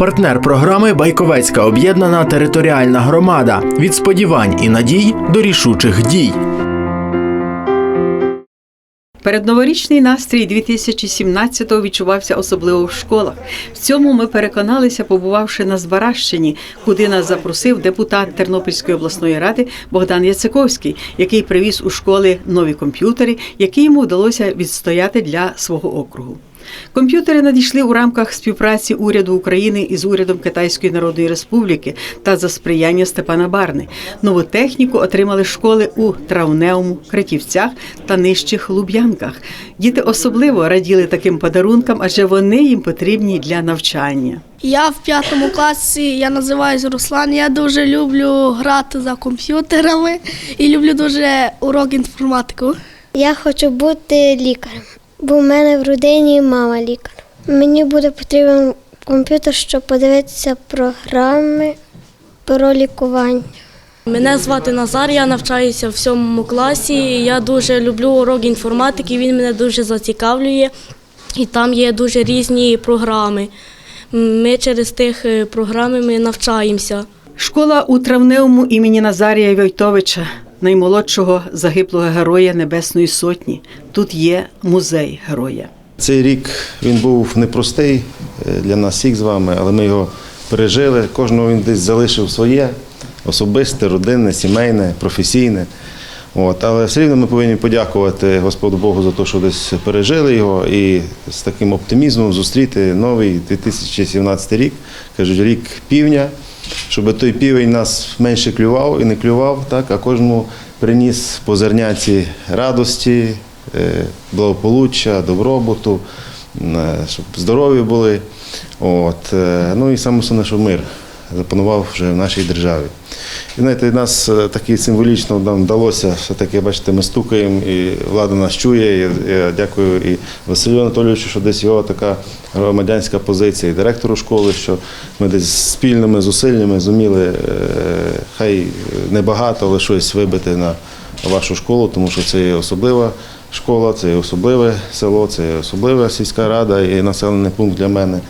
Партнер програми Байковецька об'єднана територіальна громада від сподівань і надій до рішучих дій. Передноворічний настрій 2017-го відчувався особливо в школах. В цьому ми переконалися, побувавши на Збаращині, куди нас запросив депутат Тернопільської обласної ради Богдан Яциковський, який привіз у школи нові комп'ютери, які йому вдалося відстояти для свого округу. Комп'ютери надійшли у рамках співпраці уряду України із урядом Китайської Народної Республіки та за сприяння Степана Барни. Нову техніку отримали школи у Травнеуму, Кратівцях та нижчих Луб'янках. Діти особливо раділи таким подарункам, адже вони їм потрібні для навчання. Я в п'ятому класі, я називаюся Руслан. Я дуже люблю грати за комп'ютерами і люблю дуже урок інформатику. Я хочу бути лікарем, бо в мене в родині мама лікар. Мені буде потрібен комп'ютер, щоб подивитися програми про лікування. Мене звати Назар, я навчаюся в сьомому класі. Я дуже люблю урок інформатики, він мене дуже зацікавлює. І там є дуже різні програми. Ми через тих е, програми ми навчаємося. Школа у Травнеуму імені Назарія Войтовича, наймолодшого загиблого героя Небесної Сотні. Тут є музей героя. Цей рік він був непростий е, для нас всіх з вами, але ми його пережили. Кожного він десь залишив своє особисте, родинне, сімейне, професійне. От, але все рівно ми повинні подякувати Господу Богу за те, що десь пережили його і з таким оптимізмом зустріти новий 2017 рік, кажуть, рік півня, щоб той півень нас менше клював і не клював, так, а кожному приніс по зерняці радості, е, благополуччя, добробуту, е, щоб здорові були. От, е, ну і саме основне, що мир запанував вже в нашій державі. І знаєте, нас е, таки символічно нам вдалося, все-таки, бачите, ми стукаємо, і влада нас чує. Я, я дякую і Василю Анатолійовичу, що десь його така громадянська позиція, і директору школи, що ми десь спільними зусиллями зуміли, е, хай небагато, але щось вибити на вашу школу, тому що це є особлива школа, це особливе село, це особлива сільська рада і населений пункт для мене.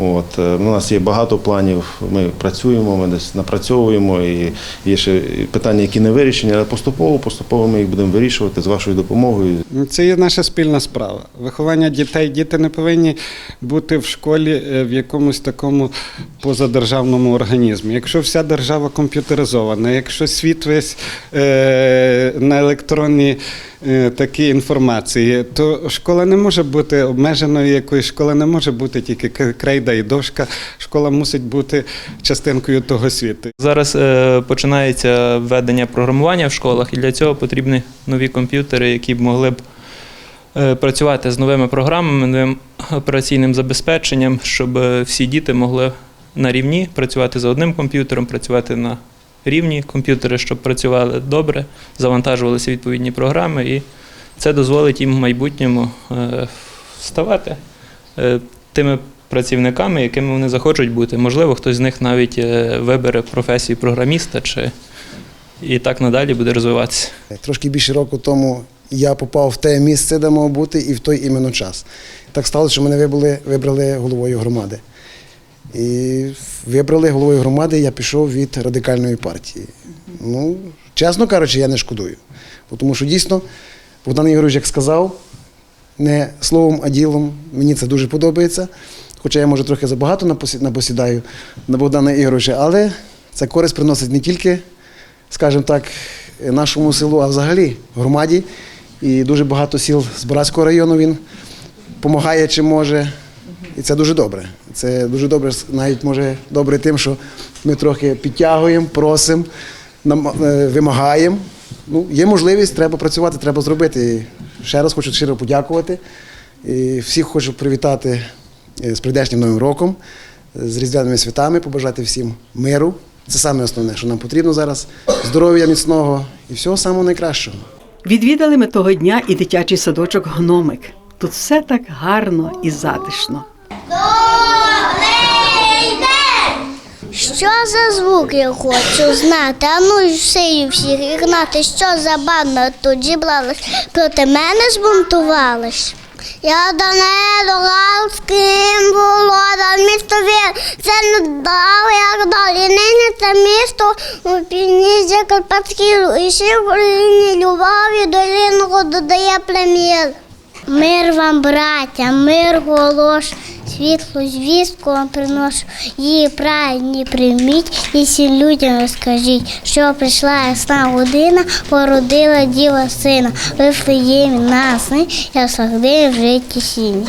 От, е, у нас є багато планів, ми працюємо, ми десь напрацьовуємо, і є ще питання, які не вирішені, але поступово, поступово ми їх будемо вирішувати з вашою допомогою. Ну, Це є наша спільна справа. Виховання дітей. Діти не повинні бути в школі е, в якомусь такому позадержавному організмі. Якщо вся держава комп'ютеризована, якщо світ весь е, на електронній е, такій інформації, то школа не може бути обмеженою якоюсь, школа не може бути тільки крейда і дошка. Школа мусить бути частинкою того світу. Зараз е, починається введення програмування в школах, і для цього потрібні нові комп'ютери, які б могли б е, працювати з новими програмами, новим операційним забезпеченням, щоб всі діти могли на рівні працювати за одним комп'ютером, працювати на рівні комп'ютери, щоб працювали добре, завантажувалися відповідні програми, і це дозволить їм в майбутньому е, ставати е, тими працівниками, якими вони захочуть бути. Можливо, хтось з них навіть е, вибере професію програміста чи і так надалі буде розвиватися. Трошки більше року тому я попав в те місце, де мав бути, і в той іменно час. Так сталося, що мене вибрали, вибрали головою громади. І вибрали головою громади, я пішов від радикальної партії. Ну, чесно кажучи, я не шкодую. Тому що дійсно, Богдан Ігорович, як сказав, не словом, а ділом, мені це дуже подобається. Хоча я, може, трохи забагато напосі- напосідаю на Богдана Ігоровича, але це користь приносить не тільки скажімо так, нашому селу, а взагалі громаді. І дуже багато сіл з Братського району він допомагає чи може. І це дуже добре. Це дуже добре, навіть може добре тим, що ми трохи підтягуємо, просимо, е, вимагаємо. Ну, є можливість, треба працювати, треба зробити. Ще раз хочу щиро подякувати. І всіх хочу привітати е, з прийдешнім новим роком, з різдвяними святами, побажати всім миру. Це саме основне, що нам потрібно зараз. Здоров'я міцного і всього самого найкращого. Відвідали ми того дня і дитячий садочок Гномик. Тут все так гарно і затишно. Що за звук я хочу знати? А ну й все всіх ігнати, що за банда тут зібралась, проти мене збунтувалась. Я до неї галським володам, місто Вір, це не дав, як далі. Нині це місто у північні Карпатській і ще в Україні любові долинного додає плем'єр. Мир вам, браття, мир голош, світло звістку вам приношу. Її праведні прийміть і всім людям розкажіть, що прийшла ясна година, породила діва сина, вифлеємі насни, я сагди в житті сіні.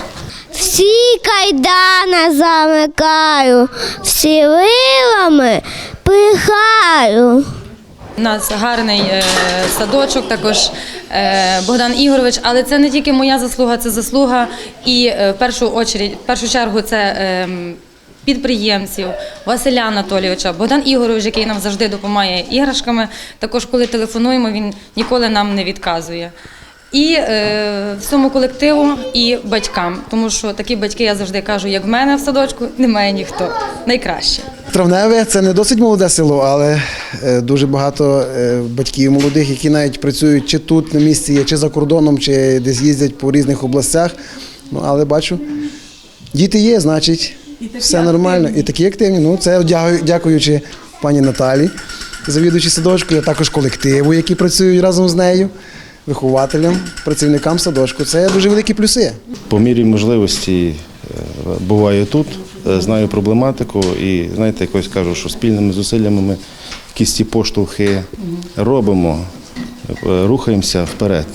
Всі кайдана замикаю, всі вилами пихаю. У нас гарний е, садочок, також Богдан Ігорович, але це не тільки моя заслуга, це заслуга і е, в першу очередь, в першу чергу це е, підприємців Василя Анатолійовича, Богдан Ігорович, який нам завжди допомагає іграшками. Також, коли телефонуємо, він ніколи нам не відказує. І е, всьому колективу, і батькам, тому що такі батьки, я завжди кажу, як в мене в садочку, немає ніхто. Найкраще. Травневе це не досить молоде село, але е, дуже багато е, батьків молодих, які навіть працюють чи тут на місці, є, чи за кордоном, чи десь їздять по різних областях. Ну, але бачу, діти є, значить, все нормально. І такі активні. Ну, це дякуючи пані Наталі, завідувачі садочку, а також колективу, які працюють разом з нею, вихователям, працівникам садочку. Це дуже великі плюси. По мірі можливості е, буваю тут, е, знаю проблематику і знаєте, якось кажу, що спільними зусиллями ми якісь ці поштовхи робимо, е, рухаємося вперед.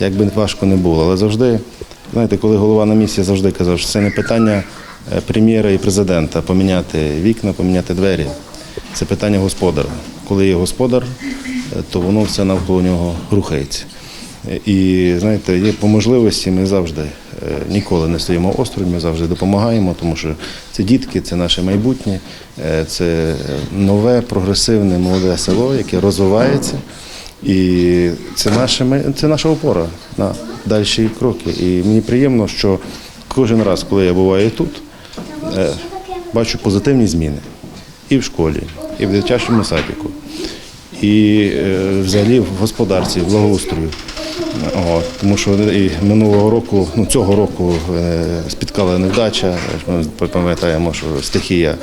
Як би важко не було. Але завжди, знаєте, коли голова на місці, завжди казав, що це не питання прем'єра і президента поміняти вікна, поміняти двері. Це питання господара. Коли є господар, то воно все навколо нього рухається. І знаєте, є по можливості, ми завжди е, ніколи не стоїмо осторонь, ми завжди допомагаємо, тому що це дітки, це наше майбутнє, е, це нове, прогресивне, молоде село, яке розвивається. І це, наше, ми- це наша опора на дальші кроки. І мені приємно, що кожен раз, коли я буваю тут, е, бачу позитивні зміни і в школі, і в дитячому садіку, і взагалі в господарці, в благоустрою. От, тому що і минулого року, ну цього року е, спіткала невдача. Ми пам'ятаємо, що стихія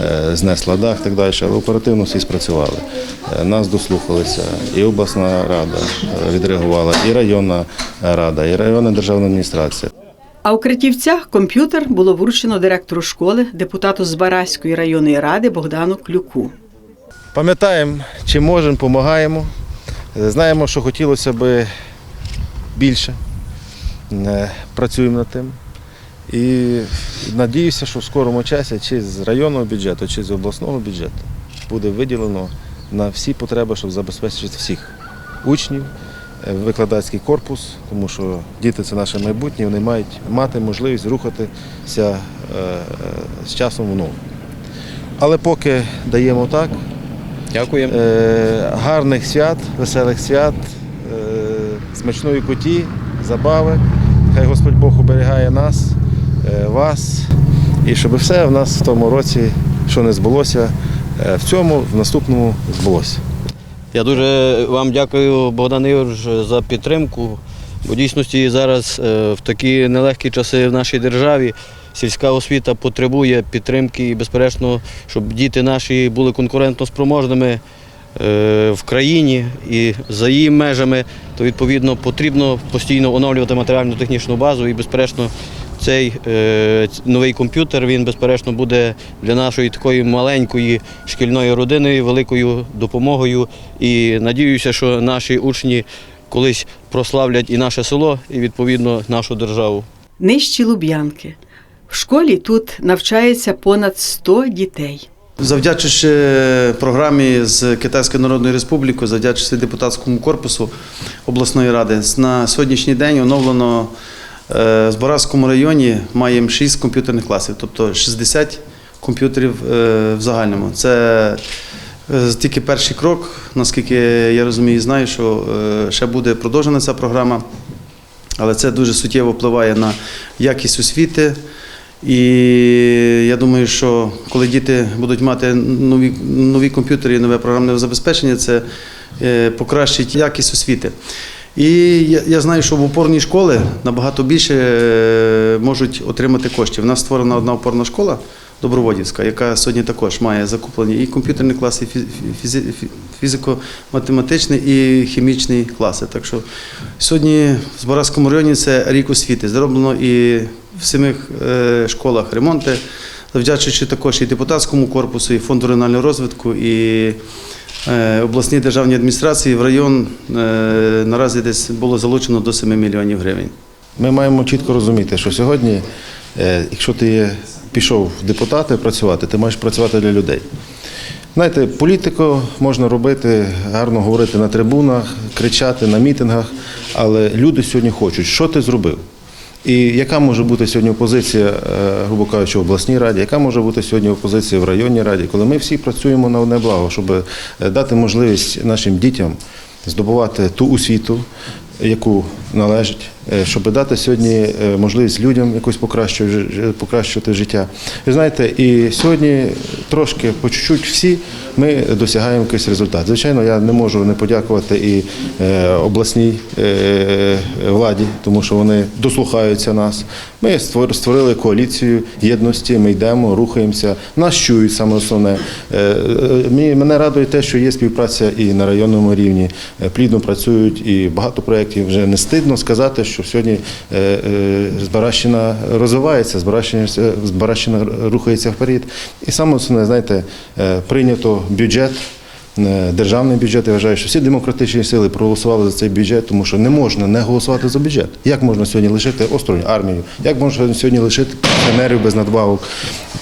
е, знесла дах так далі, але оперативно всі спрацювали. Е, Нас дослухалися, і обласна рада е, відреагувала, і районна рада, і районна державна адміністрація. А у Кратівцях комп'ютер було вручено директору школи, депутату з Бараської районної ради Богдану Клюку. Пам'ятаємо, чим можемо, допомагаємо. Знаємо, що хотілося б більше. Е, Працюємо над тим. І надіюся, що в скорому часі чи з районного бюджету, чи з обласного бюджету буде виділено на всі потреби, щоб забезпечити всіх учнів, е, викладацький корпус, тому що діти це наше майбутнє, вони мають мати можливість рухатися е, з часом в ногу. Але поки даємо так, Дякуємо. Гарних свят, веселих свят, смачної куті, забави. Хай Господь Бог оберігає нас, е, вас. І щоб все в нас в тому році, що не збулося, е, в цьому, в наступному збулося. Я дуже вам дякую, Богдан Ігорович, за підтримку. Бо дійсності зараз е, в такі нелегкі часи в нашій державі сільська освіта потребує підтримки і, безперечно, щоб діти наші були конкурентно спроможними в країні і за її межами, то відповідно потрібно постійно оновлювати матеріально-технічну базу і, безперечно, цей е, новий комп'ютер він безперечно буде для нашої такої маленької шкільної родини великою допомогою. І надіюся, що наші учні колись прославлять і наше село, і відповідно нашу державу. Нижчі Луб'янки. В школі тут навчається понад 100 дітей. Завдячуючи програмі з Китайської Народної Республіки, завдячуючи депутатському корпусу обласної ради, на сьогоднішній день оновлено е, в Боразькому районі маємо 6 комп'ютерних класів, тобто 60 комп'ютерів е, в загальному. Це е, тільки перший крок, наскільки я розумію і знаю, що е, ще буде продовжена ця програма. Але це дуже суттєво впливає на якість освіти. І я думаю, що коли діти будуть мати нові, нові комп'ютери і нове програмне забезпечення, це е, покращить якість освіти. І я, я знаю, що в опорні школи набагато більше е, можуть отримати коштів. У нас створена одна опорна школа Доброводівська, яка сьогодні також має закуплені і комп'ютерні класи, і фі- фізи- фізико-математичні, і хімічні класи. Так що сьогодні в Збаразькому районі це рік освіти. Зроблено і в самих е, школах ремонти, завдячуючи також і депутатському корпусу, і фонду регіонального розвитку, і е, обласній державній адміністрації в район е, наразі десь було залучено до 7 мільйонів гривень. Ми маємо чітко розуміти, що сьогодні, якщо ти пішов в депутати працювати, ти маєш працювати для людей. Знаєте, політику можна робити, гарно говорити на трибунах, кричати на мітингах, але люди сьогодні хочуть, що ти зробив. І яка може бути сьогодні опозиція, е, грубо кажучи, в обласній раді, яка може бути сьогодні опозиція в районній раді, коли ми всі працюємо на одне благо, щоб е, дати можливість нашим дітям здобувати ту освіту, яку належить, е, щоб дати сьогодні е, можливість людям якось покращувати, покращувати життя. Ви знаєте, і сьогодні трошки по чуть-чуть всі ми досягаємо якийсь результат. Звичайно, я не можу не подякувати і е, обласній владі, тому що вони дослухаються нас. Ми створ- створили коаліцію єдності, ми йдемо, рухаємося, нас чують саме основне. Мене радує те, що є співпраця і на районному рівні, плідно працюють, і багато проєктів вже не стидно сказати, що сьогодні е, е, Збаращина розвивається, Збаращина, Збаращина рухається вперед. І саме основне, знаєте, е, прийнято бюджет. Е, Державний бюджет, я вважаю, що всі демократичні сили проголосували за цей бюджет, тому що не можна не голосувати за бюджет. Як можна сьогодні лишити осторонь армію? Як можна сьогодні лишити пенсіонерів без надбавок?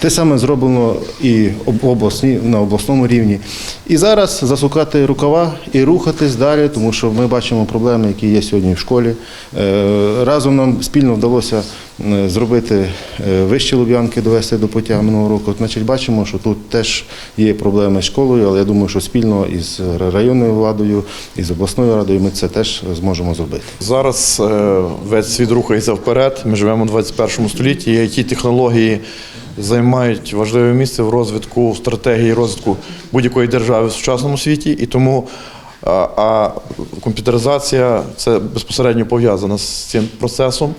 Те саме зроблено і обласні, на обласному рівні. І зараз засукати рукава і рухатись далі, тому що ми бачимо проблеми, які є сьогодні в школі. Е, Разом нам спільно вдалося е, зробити вищі луб'янки, довести до пуття минулого року. Значить, бачимо, що тут теж є проблеми з школою, але я думаю, що спільно із районною владою, із обласною радою ми це теж зможемо зробити. Зараз е, весь світ рухається вперед. Ми живемо у 21 столітті, і it технології займають важливе місце в розвитку в стратегії розвитку будь-якої держави в сучасному світі. І тому а комп'ютеризація це безпосередньо пов'язана з цим процесом.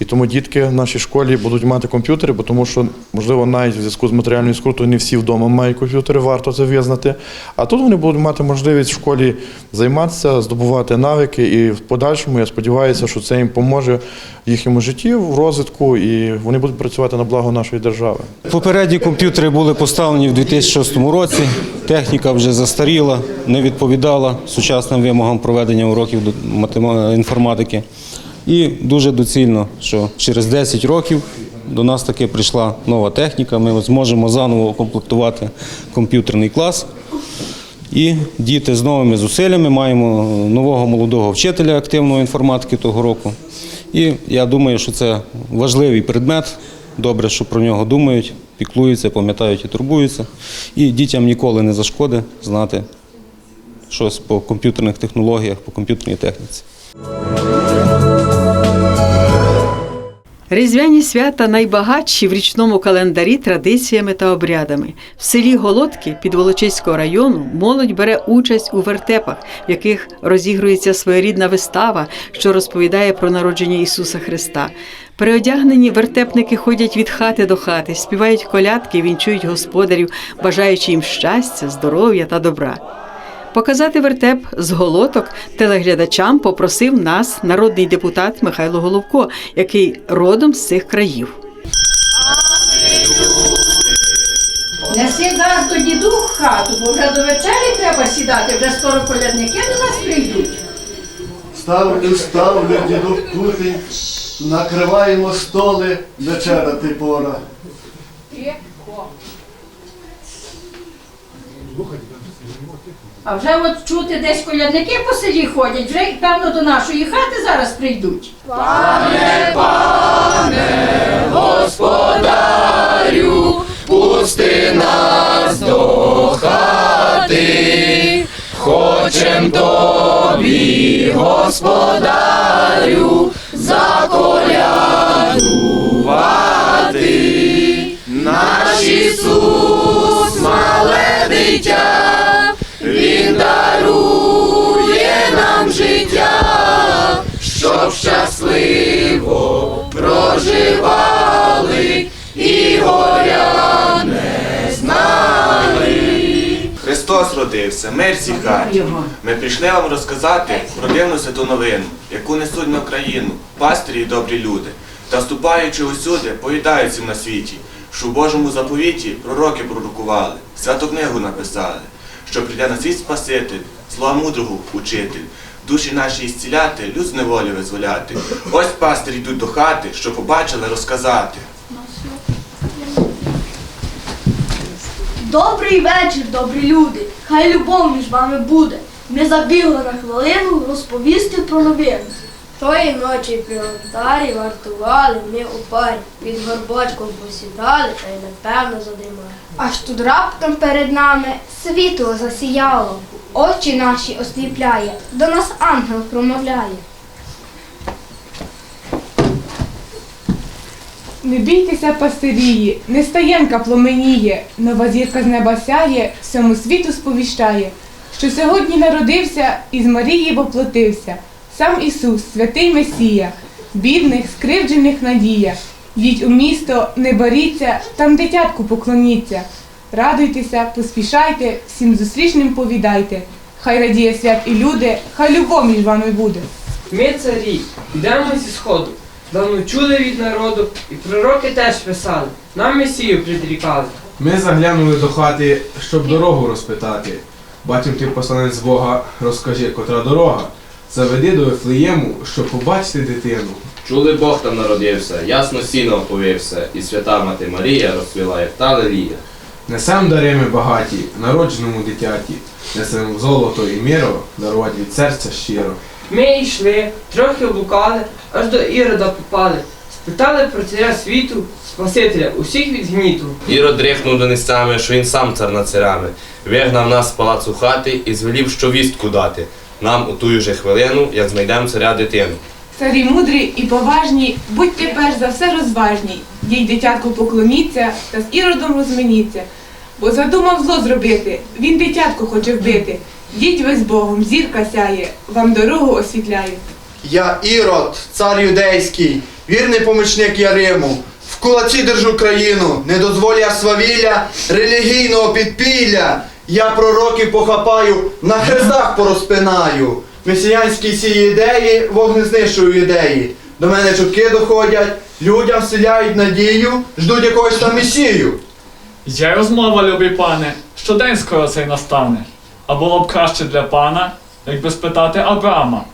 І тому дітки в нашій школі будуть мати комп'ютери, бо тому що, можливо, навіть в зв'язку з матеріальною скрутою не всі вдома мають комп'ютери, варто це визнати. А тут вони будуть мати можливість в школі займатися, здобувати навики, і в подальшому я сподіваюся, що це їм поможе в їхньому житті, в розвитку, і вони будуть працювати на благо нашої держави. Попередні комп'ютери були поставлені в 2006 році. Техніка вже застаріла, не відповідала сучасним вимогам проведення уроків до- інформатики. І дуже доцільно, що через 10 років до нас таки прийшла нова техніка. Ми зможемо заново укомплектувати комп'ютерний клас. І діти з новими зусиллями маємо нового молодого вчителя активної інформатики того року. І я думаю, що це важливий предмет. Добре, що про нього думають, піклуються, пам'ятають і турбуються. І дітям ніколи не зашкоди знати щось по комп'ютерних технологіях, по комп'ютерній техніці. Різдвяні свята найбагатші в річному календарі традиціями та обрядами. В селі Голодки Підволочиського району молодь бере участь у вертепах, в яких розігрується своєрідна вистава, що розповідає про народження Ісуса Христа. Переодягнені вертепники ходять від хати до хати, співають колядки, вінчують господарів, бажаючи їм щастя, здоров'я та добра. Показати вертеп з голоток телеглядачам попросив нас народний депутат Михайло Головко, який родом з цих країв. Неси газ до діду в хату, бо вже до вечері треба сідати, вже скоро колядники до нас прийдуть. Ставлю, ставлю, діду кутень, накриваємо столи, вечеряти пора. А вже от чути десь колядники по селі ходять, вже певно до нашої хати зараз прийдуть. Пане, пане, господарю, пусти нас до хати, хочем тобі, господарю, заколядувати. Наш Ісус, мале дитя, Дарує нам життя, щоб щасливо проживали і горя не знали. Христос родився, мир всій. Ми прийшли вам розказати про дивну святу новину, яку несуть на Україну пастирі і добрі люди, та вступаючи усюди, поїдаються на світі, що в Божому заповіті пророки пророкували, святу книгу написали що прийде на світ Спаситель, слова мудрого учитель, душі наші ісціляти, люд з неволі визволяти. Ось пастирі йдуть до хати, що побачили розказати. Добрий вечір, добрі люди. Хай любов між вами буде. Ми забігли на хвилину розповісти про новину. Тої ночі при алтарі вартували ми у парі, під горбочком посідали та й непевно задимали. Аж тут раптом перед нами світло засіяло, очі наші осліпляє, до нас ангел промовляє. Не бійтеся, пастирії, не стаєнка пломеніє, нова зірка з неба сяє, всьому світу сповіщає, що сьогодні народився і з Марії воплотився, сам Ісус, святий Месія, бідних, скривджених надія. Йдіть у місто, не боріться, там дитятку поклоніться. Радуйтеся, поспішайте, всім зустрічним повідайте. Хай радіє свят і люди, хай любов між вами буде. Ми царі, йдемо зі сходу. Давно чули від народу, і пророки теж писали, нам месію предрікали. Ми заглянули до хати, щоб дорогу розпитати. Бачим ти посланець Бога, розкажи, котра дорога. Заведи до Вифлеєму, щоб побачити дитину. Чули Бог там народився, ясно сіно оповився, і свята мати Марія розцвіла, як та лелія. Несем дареми багаті, народженому дитяті, несем золото і міро, дарувати від серця щиро. Ми йшли, трохи блукали, аж до Ірода попали. Спитали про царя світу, Спасителя, усіх від гніту. Ірод дрихнув донестями, що він сам цар над царями. Вигнав нас з палацу хати і звелів, що вістку дати. Нам у тую же хвилину, як знайдемо царя дитину. Царі мудрі і поважні, будьте перш за все розважні. Їй дитятку поклоніться та з іродом розминіться. Бо задумав зло зробити, він дитятку хоче вбити. Діть ви з Богом, зірка сяє, вам дорогу освітляє. Я Ірод, цар юдейський, вірний помічник Яриму. В кулаці держу країну, не дозволю я свавілля, релігійного підпілля. Я пророків похапаю, на хрестах порозпинаю. Месіянські сії ідеї, вогни знищую ідеї. До мене чутки доходять, людям вселяють надію, ждуть якогось там месію. Є розмова, любий пане, що день скоро цей настане. А було б краще для пана, якби спитати Абрама.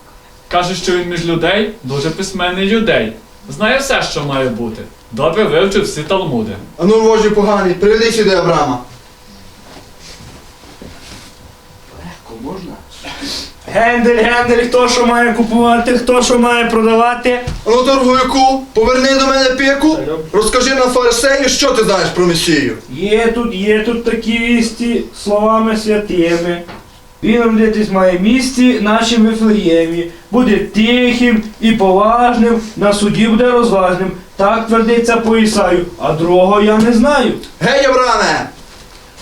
Каже, що він між людей дуже письменний юдей. Знає все, що має бути. Добре вивчив всі талмуди. А ну, вождю поганий, приведи сюди Абрама. Гендель, гендель, хто що має купувати, хто що має продавати. Ну, торгуйку, поверни до мене пику, розкажи на фарисею, що ти знаєш про Месію. Є тут, є тут такі вісті словами святими. Він родитись має в місті нашим Вифлеємі, буде тихим і поважним, на суді буде розважним. Так твердиться по Ісаю, а другого я не знаю. Гей, Абраме!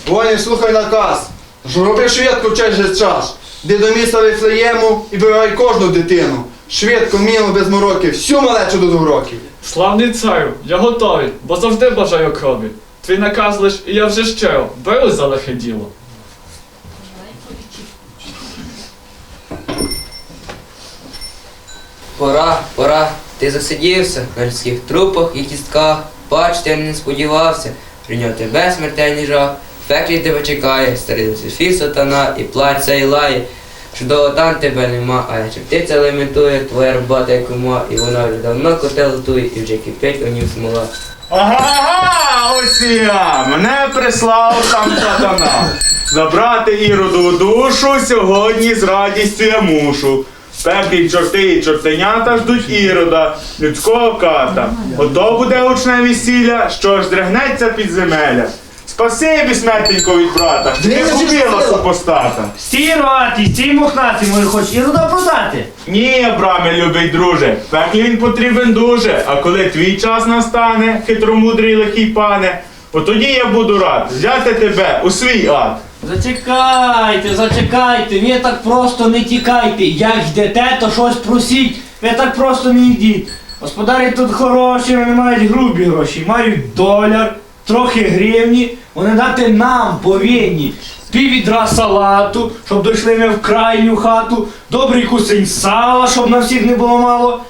Воїн, слухай наказ. Роби швидко цей час. Де до міста Вифлеєму і бивай кожну дитину. Швидко, міло, без мороків, всю малечу до двох років. Славний царю, я готовий, бо завжди бажаю крові. Твій наказ лиш, і я вже щиро, беру за лихе діло. Пора, пора, ти засидівся на людських трупах і кістках. Бачити я не сподівався, прийняти безсмертельний жах. Пеклі тебе чекає, старий Люцифір сатана і плаче і лає. Чудово там тебе нема, а як птиця лементує, твоя робота як ума, і вона вже давно котел готує, і вже кипить у нім смола. Ага, ось і я, мене прислав сам сатана. Забрати іроду душу сьогодні з радістю я мушу. Пеклі чорти і чортенята ждуть ірода, людського ката. Ото буде гучне весілля, що ж здригнеться підземелля. Спасибі, смертенько від брата, ти купила супостата. Стій роті, стій мохнатий, може хоч ірода продати. Ні, Абраме, любий друже, пеклі він потрібен дуже, а коли твій час настане, хитромудрий лихий пане, от тоді я буду рад взяти тебе у свій ад. Зачекайте, зачекайте, ви так просто не тікайте. Як йдете, то щось просіть. Ви так просто не йдіть. Господарі тут хороші, вони мають грубі гроші, мають доляр, трохи гривні, вони дати нам повинні. пів відра салату, щоб дійшли ми в крайню хату, добрий кусень сала, щоб на всіх не було мало.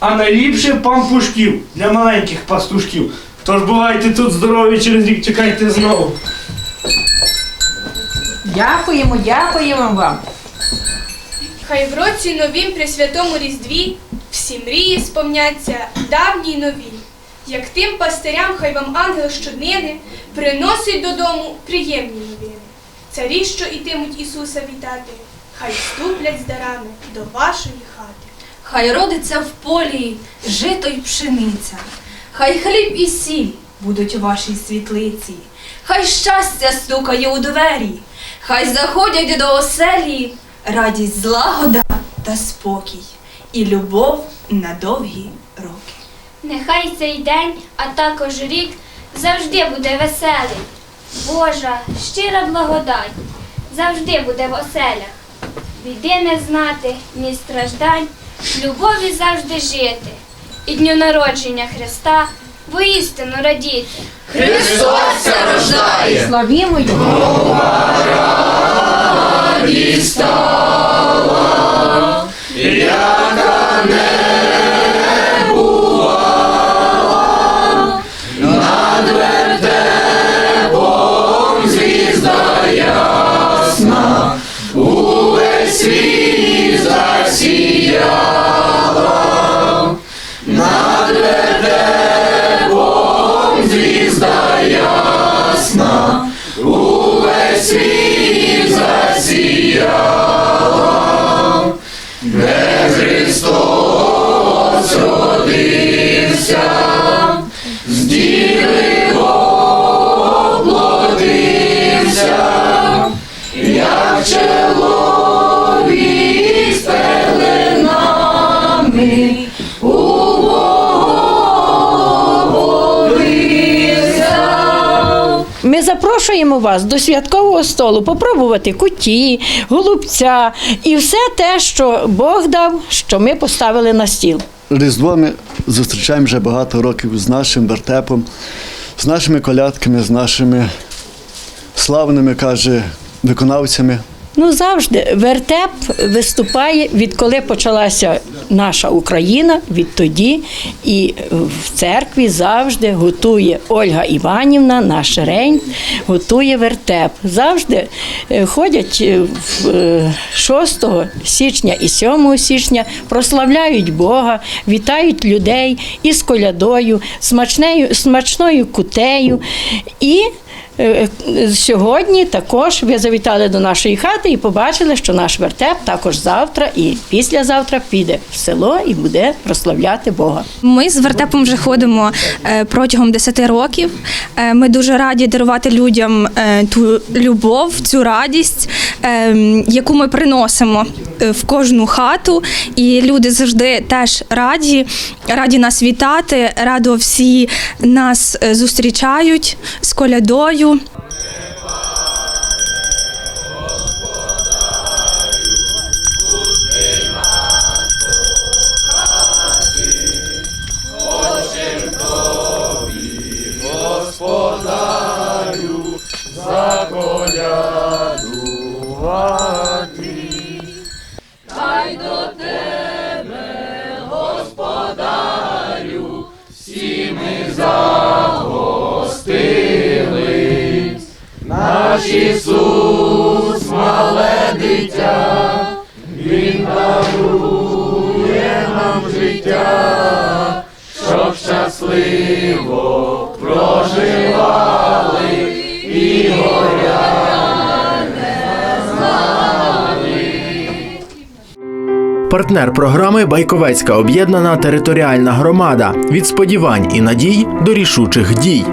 А найліпше пампушків для маленьких пастушків. Тож бувайте тут здорові, через рік чекайте знову. Дякуємо, дякуємо вам. Хай в році новім при святому Різдві всі мрії сповняться давні й нові. Як тим пастирям, хай вам ангел щоднини приносить додому приємні новини. Царі, що ітимуть Ісуса вітати, хай вступлять з дарами до вашої хати. Хай родиться в полі жито й пшениця, хай хліб і сіль будуть у вашій світлиці, хай щастя стукає у двері, хай заходять до оселі радість, злагода та спокій, і любов на довгі роки. Нехай цей день, а також рік завжди буде веселий. Божа, щира благодать завжди буде в оселях. Біди не знати, ні страждань, любові завжди жити. І дню народження Христа воістину радіти. Христос рождає! Славімо Його! Радість стала, яка світ засіяла, де Христос запрошуємо вас до святкового столу попробувати куті, голубця і все те, що Бог дав, що ми поставили на стіл. Різдво ми зустрічаємо вже багато років з нашим вертепом, з нашими колядками, з нашими славними, каже, виконавцями. Ну завжди вертеп виступає відколи почалася наша Україна, відтоді і в церкві завжди готує Ольга Іванівна, наш рень, готує вертеп. Завжди е, ходять е, в, е, 6 січня і 7 січня, прославляють Бога, вітають людей із колядою, смачнею, смачною кутею і Е, е, Сьогодні також ви завітали до нашої хати і побачили, що наш вертеп також завтра і післязавтра піде в село і буде прославляти Бога. Ми з вертепом вже ходимо е, протягом 10 років. Е, Ми дуже раді дарувати людям е, ту любов, цю радість, е, яку ми приносимо е, в кожну хату. І люди завжди теж раді, раді нас вітати, радо всі нас е, зустрічають з колядою. Господарю Наш Ісус, мале дитя, Він дарує нам життя, щоб щасливо проживали і горя. Партнер програми Байковецька об'єднана територіальна громада від сподівань і надій до рішучих дій.